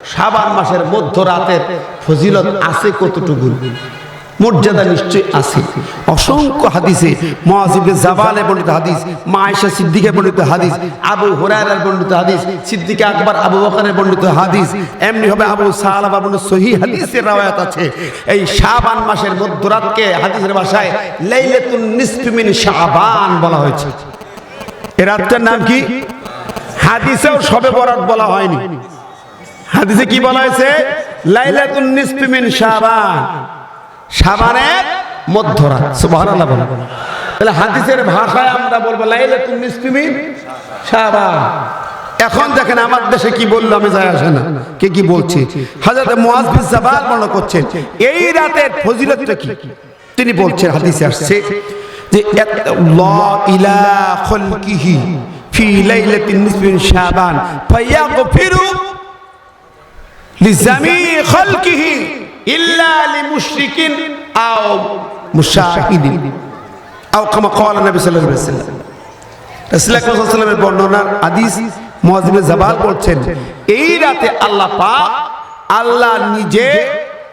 শাবান মাসের মধ্য রাতের ফজিলত আছে কতটুকু মর্যাদা নিশ্চয় আছে। অসংখ্য হাদিসে মহাজিবে জাবালে বর্ণিত হাদিস মা আয়েশা সিদ্দিকে বর্ণিত হাদিস, আবু হুরায়রার বর্ণিত হাদিস, সিদ্দিকে আকবর, আবু বকরের বর্ণিত হাদিস, এমনি হবে আবু সালাবা বর্ণিত সহি হাদিসের রাওয়ায়াত আছে। এই শাবান মাসের মধ্যরাতকে হাদিসের ভাষায় লাইলাতুন নিসফি মিন শাবান বলা হয়েছে। এ রাতটার নাম কি? হাদিসেও সবে বরাত বলা হয়নি। হাদিসে কি বলা হয়েছে? লাইলাতুন নিসফি মিন শাবান। শাবানের মধ্যরাত, সুবহানাল্লাহ বলা তাহলে হাদিসের ভাষায় আমরা বলব লাইলাতুন নিসফি মিন শাবান। এখন দেখেন আমার দেশে কি বলল আমি যাই আসে না। কে কি বলছে? হযরত মুআজ বিন জাবাল বর্ণনা করছেন, এই রাতের ফজিলতটা কি? তিনি বলছেন, হাদিসে আসছে যে লা ইলা খলকিহি ফি লাইলাতিন নিসফি মিন শাবান, ফায়াগফিরু ইল্লা বলছেন এই রাতে আল্লাহ আল্লাহ নিজে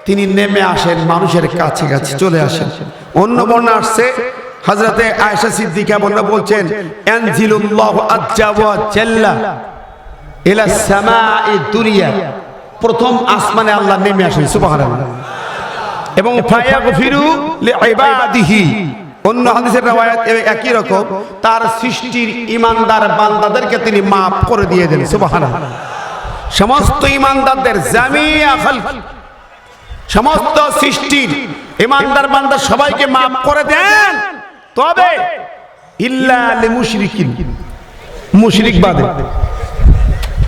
তিনি নেমে আসেন মানুষের কাছে কাছে চলে আসেন। অন্য বর্ণা আসছে হাজরাতে আয়সা সিদ্দিকা বর্ণা বলছেন আনজিলুল্লাহু আজ্জা ওয়া দুনিয়া। প্রথম আসমানে আল্লাহ নেমে আসেন সুবহানাল্লাহ। এবং অন্য হাদিসের রাওয়ায়াত একই রকম। তার সৃষ্টির ইমানদার বান্দাদেরকে তিনি মাফ করে দিয়ে দেন সুবহানাল্লাহ। সমস্ত ইমানদারদের জামিয়া খালক সমস্ত সৃষ্টির ইমানদার বান্দা সবাইকে মাফ করে দেন। তবে ইল্লা লিমুশরিকিন মুশরিক বাদে।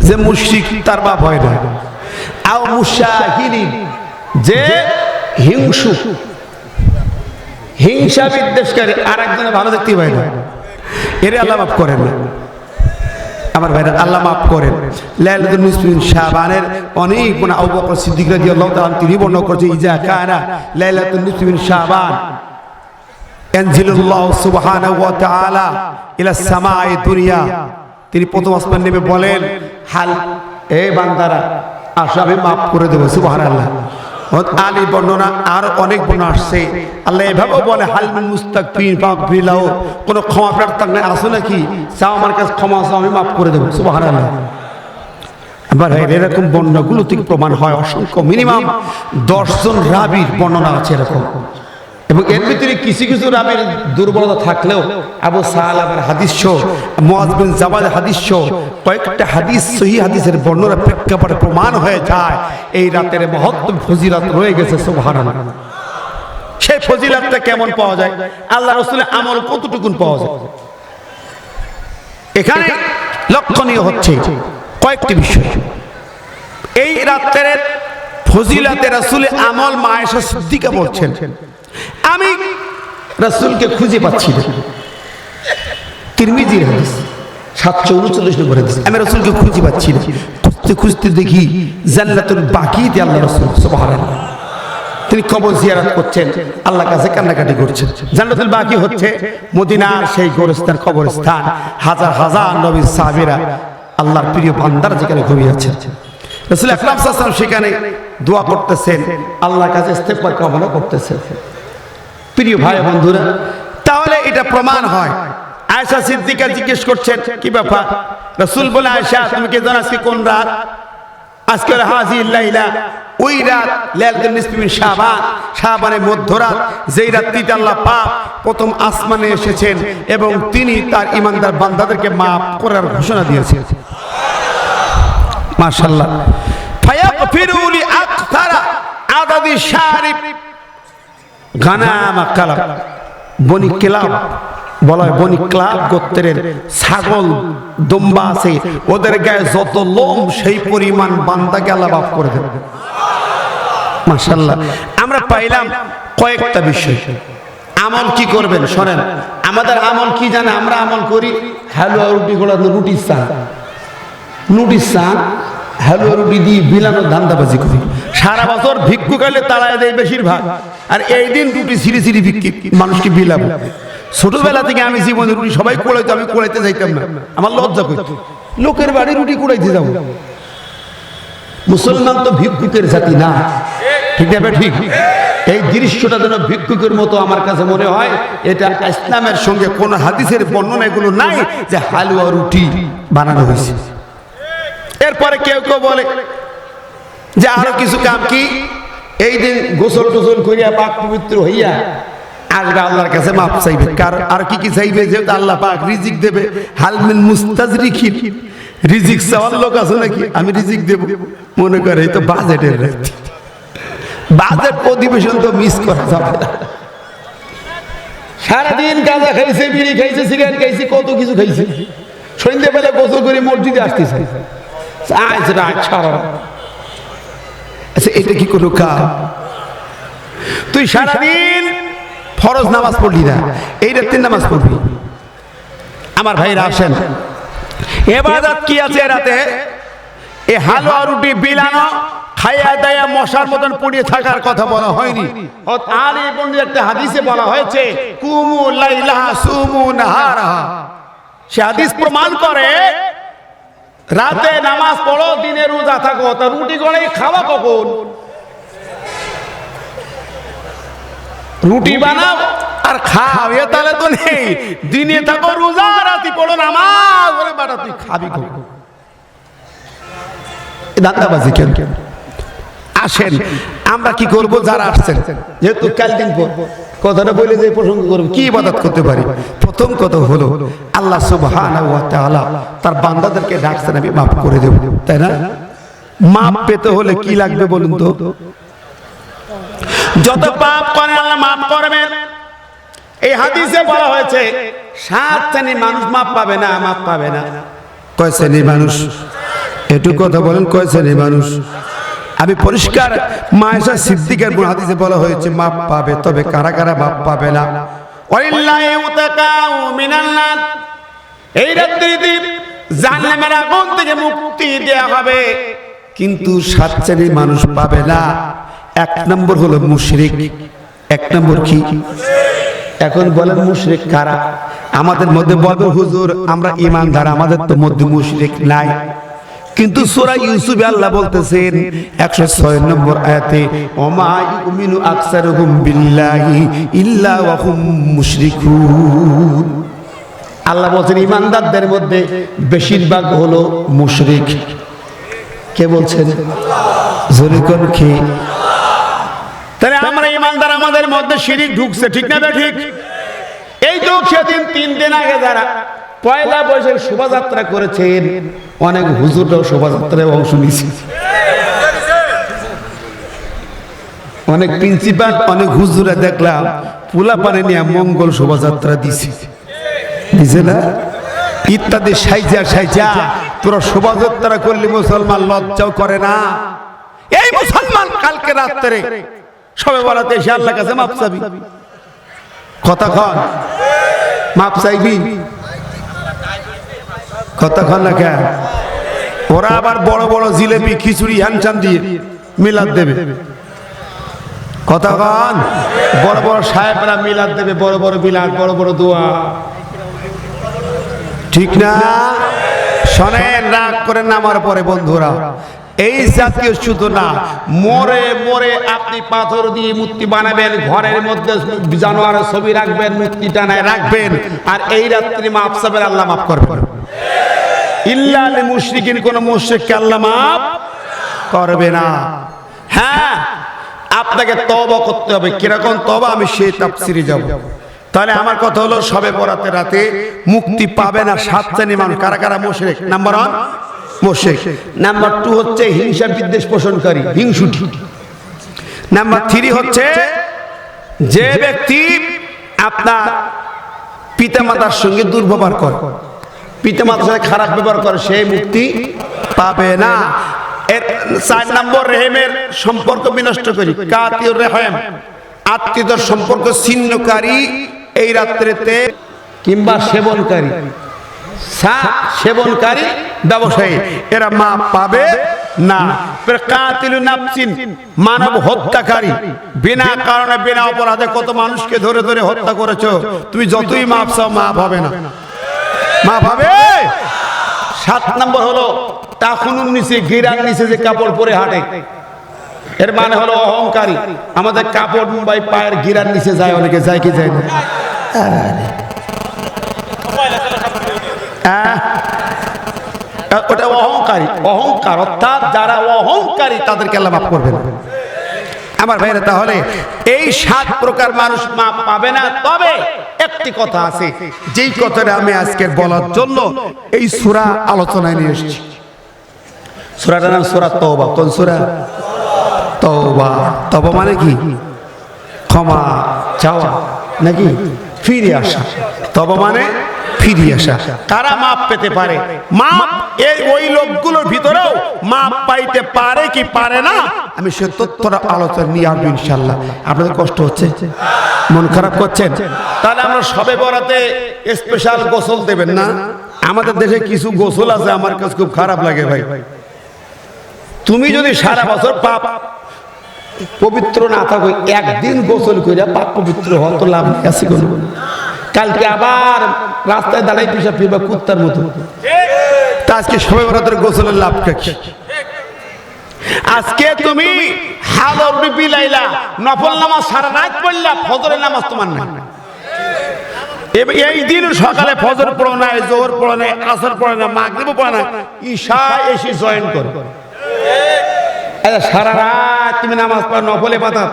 যে মুশরিক তার বাপ হয় না। আও মুশাহিদিন যে হিংসু। হিংসা বিদ্বেষকারী আর একজনে ভালো দেখতে পায় না। এরে আল্লাহ মাফ করেন না। আমার ভাইরা, আল্লাহ মাফ করেন। লাইলাতুল নিসফিন শাবানের অনেক গুণ আবু বকর সিদ্দিক রাদিয়াল্লাহু তাআলা তিনি বর্ণনা করেছেন, ইজা কানা লাইলাতুল নিসফিন শাবান আনজিলুল্লাহ সুবহানাহু ওয়া তাআলা ইলা সামাই দুনিয়া। তিনি প্রথম আসমান নেমে বলেন, হাল, এ বান্দারা আসো আমি মাফ করে দেবো, সুবহানাল্লাহ। আলী বর্ণনা আর অনেক বর্ণনা আসছে। আল্লাহ এভাবেও বলে হালমিন মুস্তাকফিন ফাকফিলাও কোনো ক্ষমা প্রার্থনা আসো নাকি? চাও আমার কাছে ক্ষমা, চাও আমি মাফ করে দেবো, সুবহানাল্লাহ। আবার এরকম বর্ণনাগুলো থেকে প্রমাণ হয়, অসংখ্য। মিনিমাম দশজন রাবির বর্ণনা আছে এরকম। এবং এর ভিতরে কিছু কিছু রাবির দুর্বলতা থাকলেও আবু সাহালামের হাদিস মুয়াজ বিন জাবাদের হাদিস কয়েকটা হাদিস, সহি হাদিসের বর্ণনা প্রেক্ষাপটে প্রমাণ হয়ে যায়। এই রাতের মহত্ব ফজিলত রয়ে গেছে, সুবহানাল্লাহ। সেই ফজিলতটা কেমন পাওয়া যায়? আল্লাহ রসুলের আমল কতটুকুন পাওয়া যায়? এখানে লক্ষণীয় হচ্ছে কয়েকটি বিষয়। এই রাত্রের ফজিলাতে রাসুলের আমল মায়েশা সিদ্দিকা বলছেন রাসুলকে খুঁজে পাচ্ছি না। তিরমিজির হাদিস, সাতশো উনচল্লিশ নম্বর হাদিস। আমি রাসুলকে খুঁজে পাচ্ছি না। খুঁজতে খুঁজতে দেখি জান্নাতুল বাকিতে আল্লাহ রসুল, সুবহানাল্লাহ। তিনি কবর জিয়ারত করছেন আল্লাহ কাছে কান্নাকাটি করছেন। জান্নাতুল বাকি হচ্ছে মদিনার সেই গোরস্থান, কবরস্থান। হাজার হাজার নবী সাহাবীরা আল্লাহর প্রিয় বান্দার যেখানে ঘুমিয়ে আছেন। রসুল আকরাম সাল্লাম সেখানে দোয়া করতেছেন, আল্লাহর কাছে ইস্তেগফার কামনা করতেছেন। প্রিয় ভাই বন্ধুরা তাহলে এটা প্রমাণ হয়। আয়েশা সিদ্দিকা জিজ্ঞেস করছেন কি ব্যাপার? রসুল বলে আয়েশা তুমি কে জানো আজকে কোন রাত? আজকে হাজি লাইলা ওই রাত লাইলাতুল নিসফি মিন শাবান শাবানের মধ্যরাত যেই রাত্রিতে আল্লাহ পাক প্রথম আসমানে এসেছেন এবং তিনি তার ইমানদার বান্দাদেরকে মাফ করার ঘোষণা দিয়েছেন। মাশাআল্লাহ। ফায়াগফিরু লি আকতারা আদাদি শারিব গানামা কালাব বনি ক্লাব বলা হয় বনি ক্লাব গোত্রের ছাগল দম্বা আছে। ওদের গায়ে যত লোম, সেই পরিমাণ বান্দাকে মাফ করে দেবে মাশাল্লাহ আমরা পাইলাম কয়েকটা বিষয়। আমল কি করবেন? শোনেন, আমাদের আমল কি জানে? আমরা আমল করি। হালুয়া রুটি গুলো রুটি চা নুটি চা হালুয়া রুটি দিয়ে বিলানোর ধান্দাবাজি করি। সারা বছর ভিক্ষু গেলে তাড়ায় দেয় বেশিরভাগ। আর এই দিন রুটি সিঁড়ি সিঁড়ি ভিক্ষি মানুষকে বিলাবো। ছোটবেলা থেকে আমি জীবনে রুটি সবাই কোড়াইতো, আমি কোড়াইতে যাইতাম না। আমার লজ্জা করতো লোকের বাড়ি রুটি কুড়াইতে যাব। মুসলমান তো ভিক্ষুকের জাতি না। ঠিক না ঠিক? এই দৃশ্যটা যেন ভিক্ষুকের মতো আমার কাছে মনে হয়, এটা ইসলামের সঙ্গে কোন হাদিসের বর্ণনা এগুলো নাই যে হালুয়া রুটি বানানো হয়েছে। এরপরে কেউ কেউ বলে যে আরও কিছু কাম কি? এই দিন গোসল টোসল করিয়া পাক পবিত্র হইয়া আসবে আল্লাহর কাছে মাপ চাইবে। আর কি কি চাইবে? আল্লাহ পাক রিজিক দেবে। হালমিন মুস্তাজরিখিন। রিজিক চাওয়ার লোক আছে নাকি? আমি রিজিক দেব। মনে করে এই তো বাজেটের বাজেট অধিবেশন তো মিস করা যাবে না। সারাদিন গাঁজা খাইছে, বিড়ি খাইছে, সিগারেট খাইছে, কত কিছু খাইছে। সন্ধ্যেবেলা গোসল করে মসজিদে আসতেছে আচ্ছা এটা কি কাজ তুই সারাদিন ফরজ নামাজ পড়লি না, এই নামাজ পড়বি। আমার ভাইরা আসেন। কি আছে রাতে? এ হালুয়া, রুটি, বিলানো, খাইয়া দাইয়া, মশার মতন পড়িয়ে থাকার কথা বলা হয়নি। আর এই একটা হাদিসে বলা হয়েছে, কুমু লাইলাহা সুমু নাহারাহা। সে হাদিস প্রমাণ করে রাতে নামাজ পড়ো দিনে রোজা থাকো তা রুটি করে খাওয়া কখন? রুটি বানাও আর খাও এ তাহলে তো নেই। দিনে থাকো রোজা রাতি পড়ো নামাজ বলে বাটা তুই খাবি কখন? দান্দাবাজি কেন কেন? আসেন আমরা কি করব? যারা আসছেন যেহেতু কাল দিন পর। কথাটা বলে যে প্রসঙ্গ করব কি ইবাদত করতে পারি? প্রথম কথা হলো আল্লাহ সুবহানাহু ওয়া তাআলা তার বান্দাদেরকে ডাকছেন আমি মাফ করে দেব। তাই না? মাপ পেতে হলে কি লাগবে বলুন তো? যত পাপ করে আল্লাহ মাফ করবেন। এই হাদিসে বলা হয়েছে সাত শ্রেণি মানুষ মাপ পাবে না মাপ পাবে না। কয় শ্রেণি মানুষ? একটু কথা বলেন কয় শ্রেণি মানুষ? আমি পরিষ্কার মায়েশা সিদ্দিকের গুণ হাদিসে বলা হয়েছে মাপ পাবে তবে কারা কারা মাপ পাবে না। এই রাত্রিতে জাহান্নামের আগুন থেকে মুক্তি দেয়া হবে। কিন্তু সাত শ্রেণির মানুষ পাবে না। এক নম্বর হলো মুশরিক। এক নম্বর কি? এখন বলেন মুশরিক কারা? আমাদের মধ্যে বলবে হুজুর আমরা ইমানদার আমাদের তো মধ্যে মুশরিক নাই। কিন্তু সূরা ইউসুফে আল্লাহ বলতেছেন 106 নম্বর আয়াতে, ওমা ইউমিনু আকসারুহুম বিল্লাহি ইল্লা ওয়া হুম আল্লাহ বলছেন, ইমানদারদের মধ্যে বেশিরভাগ হলো মুশরিক। কে বলছেন? জোরে কোন কি? তাহলে আমরা ইমানদার আমাদের মধ্যে শিরিক ঢুকছে, ঠিক না ঠিক? এই তো সেদিন তিন দিন আগে যারা পয়লা বৈশাখ শোভাযাত্রা করেছেন। অনেক হুজুররাও শোভাযাত্রায় অংশ নিয়েছে। অনেক প্রিন্সিপাল, অনেক হুজুরা দেখলাম পোলা পানে নিয়ে মঙ্গল শোভাযাত্রা দিছে। দিছে না? ইত্যাদি সাইজা সাইজা। তোরা শোভাযাত্রা করলে মুসলমান, লজ্জাও করে না। এই মুসলমান কালকে রাত্রে সবে বলাতে এসে আল্লাহ কাছে মাপ চাবি। কতক্ষণ মাপ চাইবি? কতক্ষণ না কেন ওরা আবার বড় বড় জিলেপি, খিচুড়ি হ্যানচান দিয়ে মিলাদ দেবে। কতক্ষণ? বড় বড় সাহেবরা মিলাদ দেবে, বড় বড় মিলাদ বড় বড় দোয়া। ঠিক না? শোনেন, রাগ করে নামার পরে বন্ধুরা, এই জাতীয় শুধু না, মরে মরে আপনি পাথর দিয়ে মূর্তি বানাবেন, ঘরের মধ্যে জানোয়ারের ছবি রাখবেন, মূর্তি টানায় রাখবেন, আর এই রাত্রি মাপ সাবের আল্লাহ মাফ করবেন। ইল্লা আলী মুশরিকিন, কোন মুশরিককে আল্লাহ করবে না। হ্যাঁ আপনাকে করতে হবে। আমি সেই তাফসিরে যাব। তাহলে আমার কথা হলো, সবে রাতে মুক্তি পাবে না কারা কারা? নাম্বার নাম্বার টু হচ্ছে হিংসা বিদ্বেষ পোষণকারী, হিংসুটি। নাম্বার থ্রি হচ্ছে যে ব্যক্তি আপনার পিতামাতার সঙ্গে দুর্ব্যবহার করে। পিতামাতার সাথে খারাপ ব্যবহার করে সে মুক্তি পাবে না। এর চার নম্বর রেহেমের সম্পর্ক বিনষ্ট করি। কাতিউর রেহেম আত্মীয়তার সম্পর্ক ছিন্নকারী এই রাত্রেতে কিংবা সেবনকারী। সেবনকারী ব্যবসায়ী, এরা মা পাবে না। মানব হত্যাকারী। বিনা কারণে, বিনা অপরাধে কত মানুষকে ধরে ধরে হত্যা করেছ। তুমি যতই মাপ চাও মাপ হবে না। মাপ হবে সাত নম্বর হলো টাকুনুর নিচে, গিরার নিচে যে কাপড় পরে হাঁটে। এর মানে হলো অহংকারী। আমাদের কাপড় মুম্বাই পায়ের গিরার নিচে যায়, অনেকে যায় কি যায়? ওটা অহংকারী। অহংকার, অর্থাৎ যারা অহংকারী, তাদেরকে আল্লাহ মাফ করবেন। আমার ভাইরা তাহলে এই সাত প্রকার মানুষ মাপ পাবে না। তবে একটি কথা আছে যেই কথাটা আমি আজকে বলার জন্য এই সুরা আলোচনায় নিয়ে এসেছি। সুরাটার নাম সুরা তওবা। কোন সুরা? তওবা। তবা মানে কি? ক্ষমা চাওয়া নাকি ফিরে আসা। তবা মানে ফিরে আসা। কারা মাপ পেতে পারে। মাপ এই ওই লোকগুলোর ভিতরেও মাপ পাইতে পারে কি পারে না? আমি সে তথ্যটা আলোচনা নিয়ে আসব ইনশাল্লাহ আপনাদের কষ্ট হচ্ছে? মন খারাপ করছেন? তাহলে আমরা সবে বরাতে স্পেশাল গোসল দেবেন না? আমাদের দেশে কিছু গোসল আছে আমার কাছে খুব খারাপ লাগে ভাই। তুমি যদি সারা বছর পাপ পবিত্র না থাকো একদিন গোসল করে পাপ পবিত্র হতো লাভ নেই আছে কোনো? কালকে আবার রাস্তায় দাঁড়াই পিসা ফিরবা কুত্তার মতো। আজকে সবাই বরাতের গোসলের লাভ কি? আজকে তুমি হালর বিলাইলা নফল নামাজ সারা রাত পড়লা ফজরের নামাজ তোমার নাই। এই দিন সকালে ফজর পড়ো না জোহর পড়ো না আসর পড়ো না মাগরিব পড়ো না ঈশা এসে জয়েন করো। আচ্ছা, সারা রাত তুমি নামাজ পড়ো নফলে পাতা।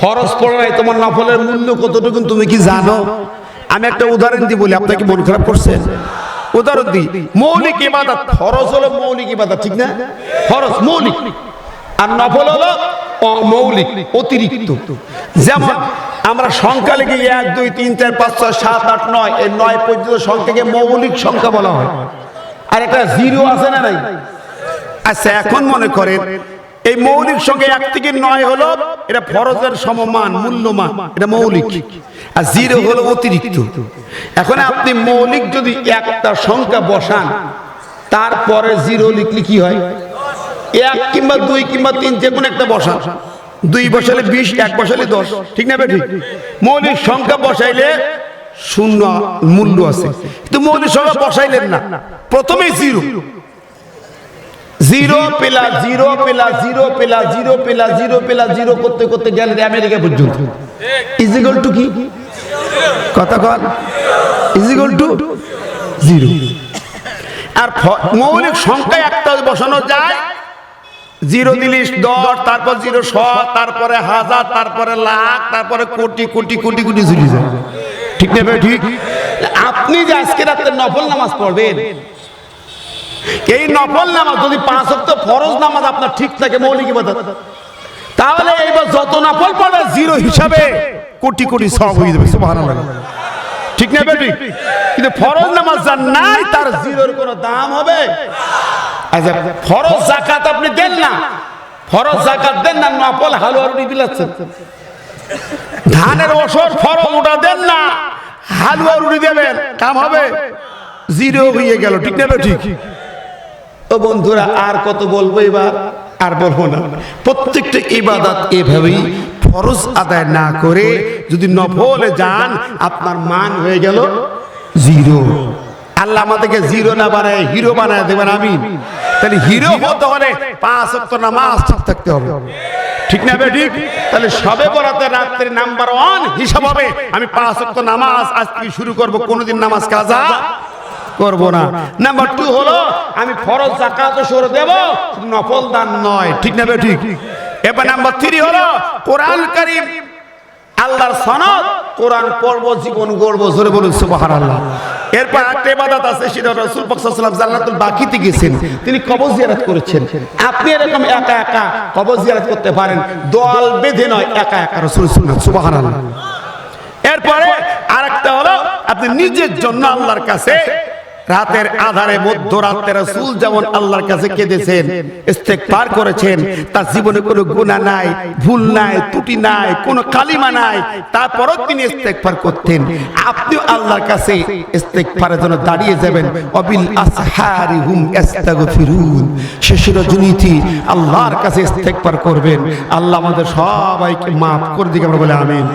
ফরজ পড়ো নাই তোমার নফলের মূল্য কতটুকু তুমি কি জানো? আমি একটা উদাহরণ দিই বলি আপনাকে মন খারাপ করছেন? উদাহরণ দিই, মৌলিক ইবাদত, ফরজ হলো মৌলিক ইবাদত, ঠিক না? ফরজ, মৌলিক। আর নফল হলো অমৌলিক, অতিরিক্ত। যেমন, আমরা সংখ্যা লিখি এক, দুই, তিন, চার, পাঁচ, ছয়, সাত, আট, নয়, এই নয় পর্যন্ত সংখ্যাকে মৌলিক সংখ্যা বলা হয়। আর একটা জিরো আছে না নাই? আচ্ছা এখন মনে করেন এই মৌলিক সঙ্গে এক থেকে নয় হলো এটা ফরজের সমমান, মূল্যমান, এটা মৌলিক। আর জিরো হলো অতিরিক্ত। এখন আপনি মৌলিক যদি একটা সংখ্যা বসান, তারপরে জিরো লিখলে কি হয়? এক কিংবা দুই কিংবা তিন, যে কোনো একটা বসান। দুই বসালে বিশ, এক বসালে দশ। ঠিক না ঠিক মৌলিক সংখ্যা বসাইলে শূন্য মূল্য আছে। কিন্তু মৌলিক সংখ্যা বসাইলেন না। প্রথমে জিরো। জিরো পেলা জিরো পেলা জিরো পেলা জিরো পেলা জিরো পেলা, জিরো করতে করতে গেলেন আমেরিকা পর্যন্ত। ইজিগল টু কি? কথা কন। Is equal two zero. আর মৌলিক সংখ্যা একটা বসানো যায়। জিরো দিলিশ দশ, তারপর জিরো শ তারপরে হাজার, তারপরে লাখ, তারপরে কোটি কোটি কোটি কোটি ঝুলি যায়। ঠিক না ভাই, ঠিক? আপনি যে আজকে রাত্রে নফল নামাজ পড়বেন এই নফল নামাজ, যদি পাঁচ অক্ট ফরজ নামাজ আপনার ঠিক থাকে, মৌলিক ইবাদত। তাহলে এইবার যত নফল পড়বে জিরো হিসাবে কোটি কোটি সব হয়ে যাবে ঠিক না বেটি? কিন্তু ফরজ নামাজ যার নাই, তার জিরোর কোনো দাম হবে? আচ্ছা ফরজ জাকাত আপনি দেন না। ফরজ জাকাত দেন না, নফল হালুয়া রুটি বিলাচ্ছেন। ধানের ওসর ফরজ, ওটা দেন না। হালুয়া রুটি দেবেন, কাম হবে। জিরো হয়ে গেল, ঠিক না ঠিক তো বন্ধুরা আর কত বলব এবার? আর বলব না। প্রত্যেকটা ইবাদত এভাবেই ফরজ আদায় না করে যদি নফলে যান আপনার মান হয়ে গেল জিরো। আল্লাহ আমাদেরকে জিরো না বানায় হিরো বানায় দেবেন আমি তাহলে হিরো হতে হলে পাঁচ অক্ট নামাজ ঠিক থাকতে হবে। ঠিক না বে ঠিক? তাহলে সবে বরাতে রাত্রে নাম্বার ওয়ান হিসাব হবে আমি পাঁচ অক্ট নামাজ আজ থেকে শুরু করব। কোনোদিন নামাজ কাজা করব না। নাম্বার টু হলো আমি ফরজ জাকাত সরে দেব নফল দান নয়। ঠিক না ঠিক? এবার নাম্বার থ্রি হলো কোরআন কারিম আল্লাহর সনদ কোরআন পর্ব জীবন গড়ব জোরে বলুন সুবহানাল্লাহ। এরপর একটা ইবাদত আছে সেটা রাসূল পাক সাল্লাল্লাহু আলাইহি জান্নাতুল বাকিতে গেছেন। তিনি কবর জিয়ারত করেছেন। আপনি এরকম একা একা কবর জিয়ারত করতে পারেন দল বেঁধে নয় একা একা রাসূল সুন্নাত সুবহানাল্লাহ। এরপরে আরেকটা হলো আপনি নিজের জন্য আল্লাহর কাছে রাতের আধারে মধ্যরাত্রে রাসূল যেমন আল্লাহর কাছে কেঁদেছেন, ইস্তেগফার করেছেন, তার জীবনে কোনো গুনাহ নাই, ভুল নাই, ত্রুটি নাই, কোনো কালিমা নাই, তারপরও তিনি ইস্তেগফার করতেন। আপনিও আল্লাহর কাছে ইস্তেগফারের জন্য দাঁড়িয়ে যাবেন। অবিল আসহারি হুম ইস্তাগফিরুন। শেষের জুনিতি আল্লাহর কাছে ইস্তেগফার করবেন। আল্লাহ আমাদের সবাইকে মাফ করে দিকে, আমরা বলে আমিন।